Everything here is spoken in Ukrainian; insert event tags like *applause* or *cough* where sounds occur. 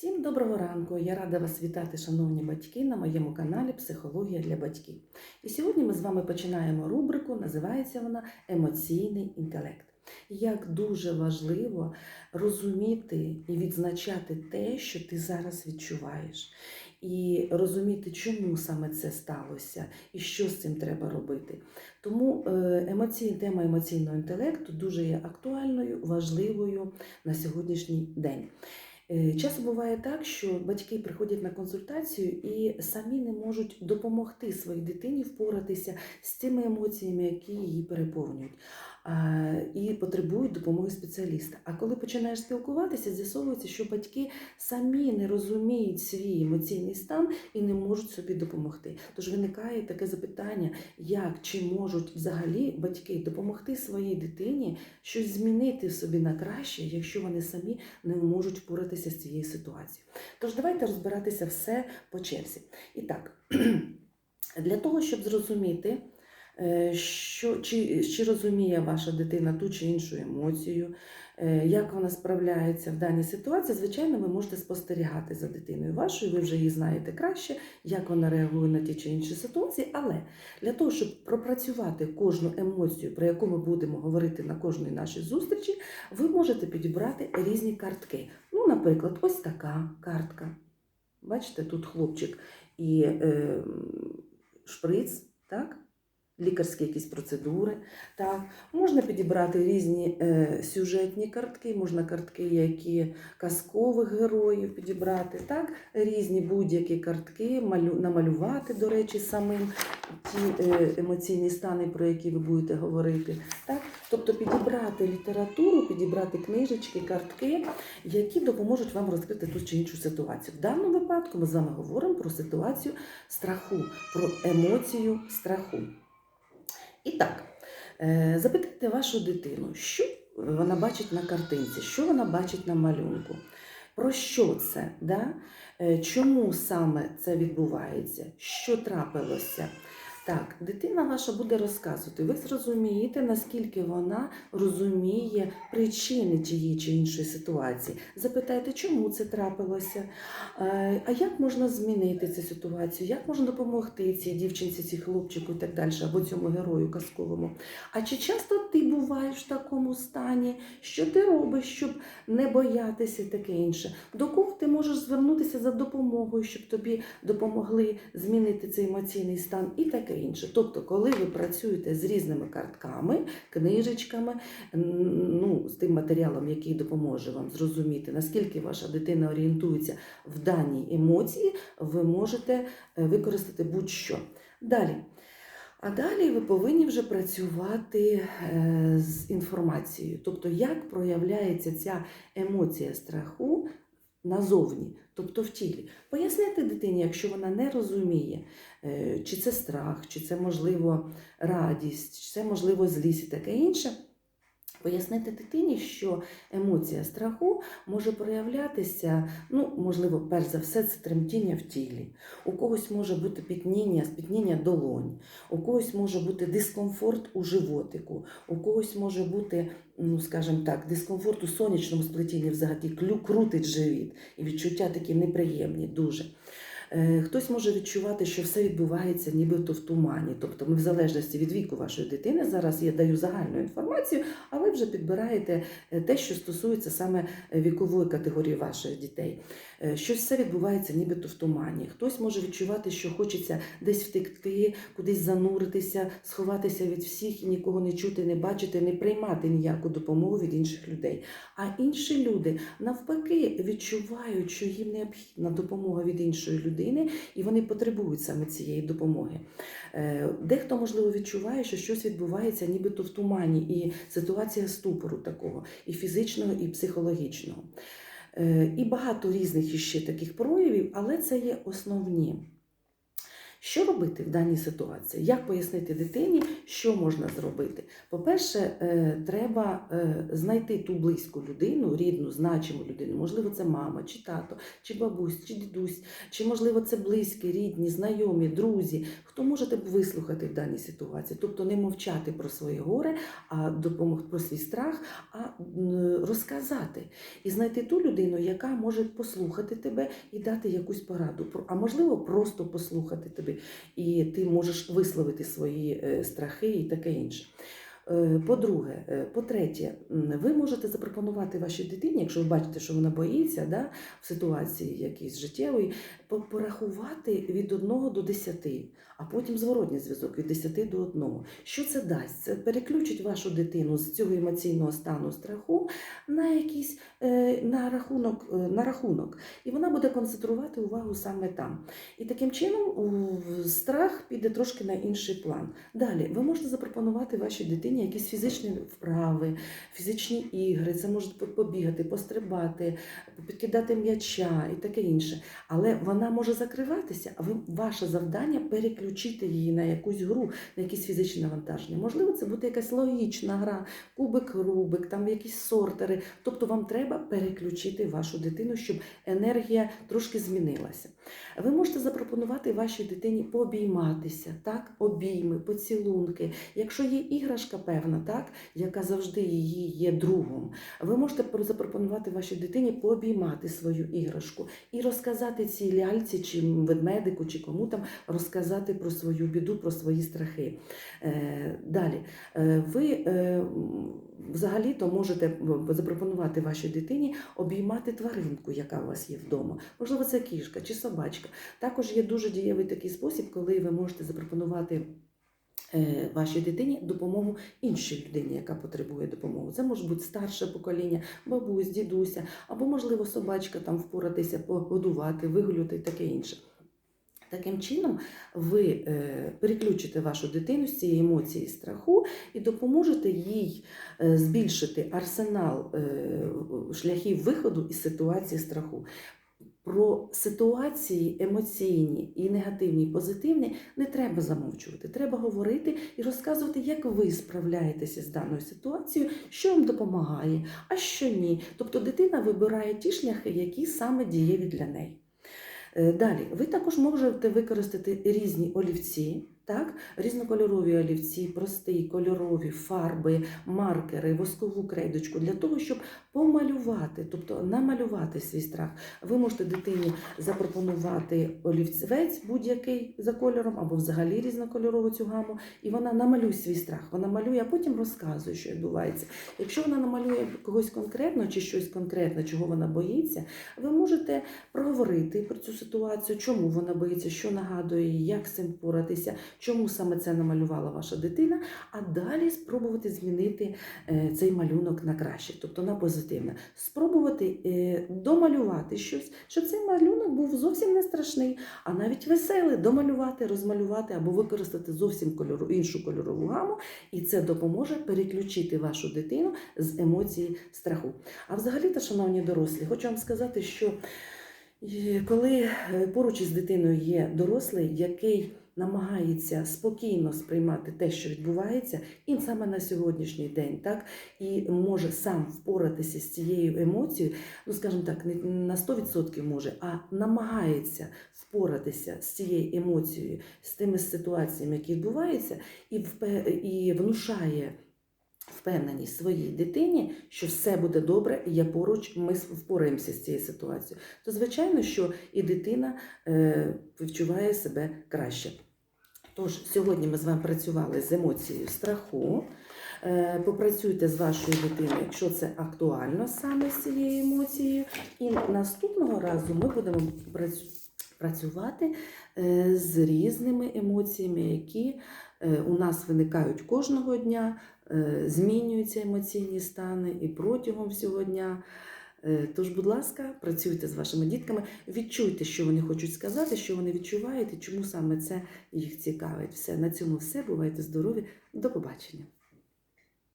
Всім доброго ранку! Я рада вас вітати, шановні батьки, на моєму каналі Психологія для батьків. І сьогодні ми з вами починаємо рубрику, називається вона Емоційний інтелект. Як дуже важливо розуміти і відзначати те, що ти зараз відчуваєш, і розуміти, чому саме це сталося і що з цим треба робити. Тому е, емоційна тема емоційного інтелекту дуже є актуальною, важливою на сьогоднішній день. Е, Часто буває так, що батьки приходять на консультацію і самі не можуть допомогти своїй дитині впоратися з тими емоціями, які її переповнюють, і потребують допомоги спеціаліста. А коли починаєш спілкуватися, з'ясовується, що батьки самі не розуміють свій емоційний стан і не можуть собі допомогти. Тож виникає таке запитання, як чи можуть взагалі батьки допомогти своїй дитині щось змінити в собі на краще, якщо вони самі не можуть впоратися з цією ситуацією. Тож давайте розбиратися все по черзі. І так, *clears throat* для того, щоб зрозуміти, що, чи, чи розуміє ваша дитина ту чи іншу емоцію, е, як вона справляється в даній ситуації, звичайно, ви можете спостерігати за дитиною вашою, ви вже її знаєте краще, як вона реагує на ті чи інші ситуації. Але для того, щоб пропрацювати кожну емоцію, про яку ми будемо говорити на кожній нашій зустрічі, ви можете підібрати різні картки. Ну, наприклад, ось така картка. Бачите, тут хлопчик і е, шприц, так? Лікарські якісь процедури. Так? Можна підібрати різні е, сюжетні картки, можна картки, які казкових героїв підібрати, так? різні будь-які картки, малю, намалювати, до речі, самим ті е, емоційні стани, про які ви будете говорити. Так? Тобто підібрати літературу, підібрати книжечки, картки, які допоможуть вам розкрити ту чи іншу ситуацію. В даному випадку ми з вами говоримо про ситуацію страху, про емоцію страху. І так, е, запитайте вашу дитину, що вона бачить на картинці, що вона бачить на малюнку. Про що це? Да? Е, Чому саме це відбувається? Що трапилося? Так, дитина ваша буде розказувати. Ви зрозумієте, наскільки вона розуміє причини тієї чи іншої ситуації. Запитайте, чому це трапилося, Е, а як можна змінити цю ситуацію, як можна допомогти цій дівчинці, цій хлопчику і так далі, або цьому герою казковому. А чи часто ти буваєш в такому стані? Що ти робиш, щоб не боятися таке інше? До кого ти можеш звернутися за допомогою, щоб тобі допомогли змінити цей емоційний стан і таке інше? Тобто, коли ви працюєте з різними картками, книжечками, ну, з тим матеріалом, який допоможе вам зрозуміти, наскільки ваша дитина орієнтується в даній емоції, ви можете е, використати будь-що. Далі. А далі ви повинні вже працювати е, з інформацією, тобто як проявляється ця емоція страху назовні, тобто в тілі. Пояснити дитині, якщо вона не розуміє, е, чи це страх, чи це можливо радість, чи це можливо злість і таке інше. Пояснити дитині, що емоція страху може проявлятися, ну, можливо, перш за все, це тремтіння в тілі. У когось може бути пітніння, спітніння долонь, у когось може бути дискомфорт у животику, у когось може бути, ну, скажімо так, дискомфорт у сонячному сплетінні взагалі, крутить живіт, і відчуття такі неприємні дуже. Е, Хтось може відчувати, що все відбувається нібито в тумані. Тобто ми в залежності від віку вашої дитини, зараз я даю загальну інформацію, а ви вже підбираєте е, те, що стосується саме е, вікової категорії ваших дітей. Е, Що все відбувається нібито в тумані. Хтось може відчувати, що хочеться десь втекти, кудись зануритися, сховатися від всіх і нікого не чути, не бачити, не приймати ніяку допомогу від інших людей. А інші люди навпаки відчувають, що їм необхідна допомога від іншої людини, і вони потребують саме цієї допомоги. Е, Дехто, можливо, відчуває, що щось відбувається нібито в тумані, і ситуація ступору такого, і фізичного, і психологічного. Е, І багато різних іще таких проявів, але це є основні. Що робити в даній ситуації? Як пояснити дитині, що можна зробити? По-перше, е, треба е, знайти ту близьку людину, рідну, значиму людину. Можливо, це мама, чи тато, чи бабусь, чи дідусь, чи можливо це близькі, рідні, знайомі, друзі, хто може тебе вислухати в даній ситуації, тобто не мовчати про своє горе, а допомогти про свій страх, а розказати і знайти ту людину, яка може послухати тебе і дати якусь пораду, а можливо, просто послухати тебе, і ти можеш висловити свої е, страхи і таке інше. Е, По-друге, е, по-третє, ви можете запропонувати вашій дитині, якщо ви бачите, що вона боїться да, в ситуації якійсь життєвої, порахувати від 1 до 10, а потім зворотній зв'язок від 10 до 1. Що це дасть? Це переключить вашу дитину з цього емоційного стану страху на якийсь е, на рахунок, на рахунок, і вона буде концентрувати увагу саме там. І таким чином страх піде трошки на інший план. Далі ви можете запропонувати вашій дитині якісь фізичні вправи, фізичні ігри. Це може побігати, пострибати, підкидати м'яча і таке інше. Але вона може закриватися, а ви ваше завдання переключити її на якусь гру, на якісь фізичні навантаження. Можливо, це буде якась логічна гра, кубик, рубик, там якісь сортери. Тобто вам треба переключити вашу дитину, щоб енергія трошки змінилася. Ви можете запропонувати вашій дитині пообійматися, так, обійми, поцілунки. Якщо є іграшка певна, так, яка завжди її є другом, ви можете запропонувати вашій дитині пообіймати свою іграшку і розказати цій ляльці, чи ведмедику, чи кому там розказати про свою біду, про свої страхи. Е, далі, Е, ви е, взагалі-то можете запропонувати вашій дитині обіймати тваринку, яка у вас є вдома. Можливо, це кішка чи собачка. Також є дуже дієвий такий спосіб, коли ви можете запропонувати. Е, Вашій дитині допомогу іншій людині, яка потребує допомоги. Це може бути старше покоління, бабусь, дідуся, або, можливо, собачка там впоратися, погодувати, вигулювати і таке інше. Таким чином, ви е, переключите вашу дитину з цієї емоції страху і допоможете їй е, збільшити арсенал шляхів виходу із ситуації страху. Про ситуації емоційні і негативні, і позитивні не треба замовчувати. Треба говорити і розказувати, як ви справляєтеся з даною ситуацією, що вам допомагає, а що ні. Тобто дитина вибирає ті шляхи, які саме дієві для неї. Е, Далі, ви також можете використати різні олівці, так? різнокольорові олівці, прості, кольорові, фарби, маркери, воскову крейдочку для того, щоб помалювати, тобто намалювати свій страх. Ви можете дитині запропонувати олівцевець будь-який за кольором, або взагалі різнокольорову цю гаму, і вона намалює свій страх. Вона малює, а потім розказує, що відбувається. Якщо вона намалює когось конкретно чи щось конкретне, чого вона боїться, ви можете проговорити про цю ситуацію, чому вона боїться, що нагадує як з цим впоратися, чому саме це намалювала ваша дитина, а далі спробувати змінити е, цей малюнок на краще, тобто на позитивне. Спробувати е, домалювати щось, щоб цей малюнок був зовсім не страшний, а навіть веселий, домалювати, розмалювати або використати зовсім кольору, іншу кольорову гаму, і це допоможе переключити вашу дитину з емоції страху. А взагалі-то, шановні дорослі, хочу вам сказати, що е, коли поруч із дитиною є дорослий, який намагається спокійно сприймати те, що відбувається, і саме на сьогоднішній день, так? І може сам впоратися з цією емоцією, ну скажімо так, не на 100% може, а намагається впоратися з цією емоцією, з тими ситуаціями, які відбуваються, і і внушає впевненість своїй дитині, що все буде добре, і я поруч, ми впораємося з цією ситуацією, то звичайно, що і дитина е, відчуває себе краще. Тож сьогодні ми з вами працювали з емоцією страху. Е, Попрацюйте з вашою дитиною, якщо це актуально саме з цією емоцією. І наступного разу ми будемо працювати е, з різними емоціями, які у нас виникають кожного дня, е, змінюються емоційні стани і протягом всього дня. Е, Тож, будь ласка, працюйте з вашими дітками, відчуйте, що вони хочуть сказати, що вони відчувають і чому саме це їх цікавить. Все на цьому все. Бувайте здорові. До побачення.